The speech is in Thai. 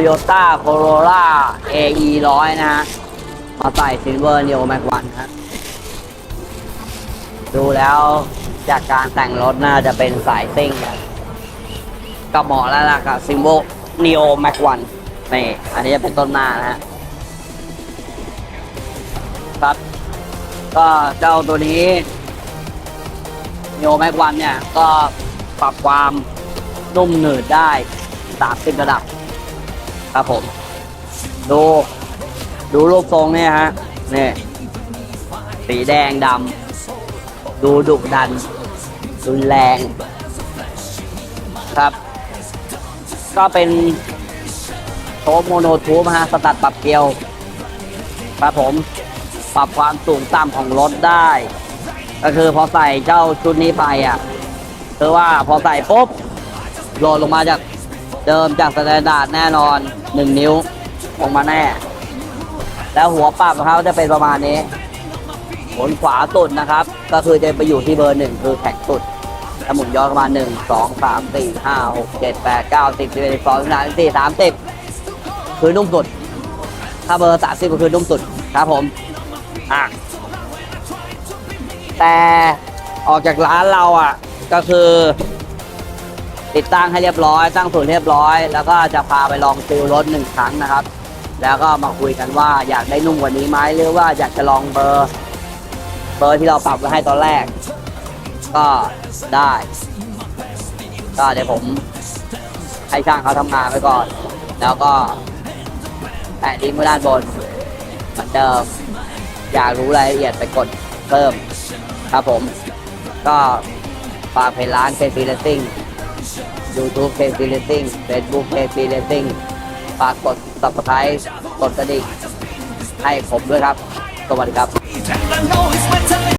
โยต้าโคโรล่า AE ร้อยนะฮะ มาใส่ซิลเวอร์เน o แม็กวันฮะ ดูแล้วจากการแต่งรถน่าจะเป็นสายซิ่งอะก็เหมาะแล้วล่ะกับซิมโบเน o แม็กวันนี่ อันนี้จะเป็นต้นหน้านะฮะครับ ก็เจ้าตัวนี้ n e o แม็กวันเนี่ย ก็ปรับความนุ่มหนืดได้ 30 ระดับ ครับผม ดู ดูรูปทรงเนี่ยฮะนี่สีแดงดำ ดูดุดันรุนแรง ครับ ก็เป็นโชโมโนทูปฮะสตัดปรับเกลียว ครับผม ปรับความสูงต่ำของรถได้ ก็คือพอใส่เจ้าชุดนี้ไปอะ คือว่าพอใส่ปุ๊บโหลดลงมาจาก เดิมจากสแตนดาร์ดแน่นอนหนึ่งนิ้วลงมาแน่ แล้วหัวปรับของเขาจะเป็นประมาณนี้หมุนขวาสุดนะครับ ก็คือจะไปอยู่ที่เบอร์หนึ่งคือแข็งสุดถ้าหมุนย้อนประมาณหนึ่งสองสามสี่ห้าหกเจ็ดแปดเก้าสิบสิบเอ็ดสิบสองสิบสามสิบสี่สามสิบคือนุ่มสุด ถ้าเบอร์สามสิบก็คือนุ่มสุดครับผมอะแต่ออกจากร้านเราอะ ก็คือ ติดตั้งให้เรียบร้อย ตั้งศูนย์เรียบร้อย แล้วก็จะพาไปลองซิลรถหนึ่งครั้งนะครับ แล้วก็มาคุยกันว่าอยากได้นุ่มกว่านี้ไหมหรือว่าอยากจะลองเบอร์เบอร์ที่เราปรับไว้ให้ตอนแรก ก็ได้ ก็เดี๋ยวผมให้ช่างเขาทำงานไปก่อน แล้วก็แปะลิงก์ไว้ด้านบนเหมือนเดิมอยากรู้รายละเอียดไปกดเพิ่มครับผม ก็ฝากเพจร้าน KC Racing YouTube KC Racing Facebook KC Racing ฝากกด subscribe กดกระดิ่งให้ผมด้วยครับ สวัสดีครับ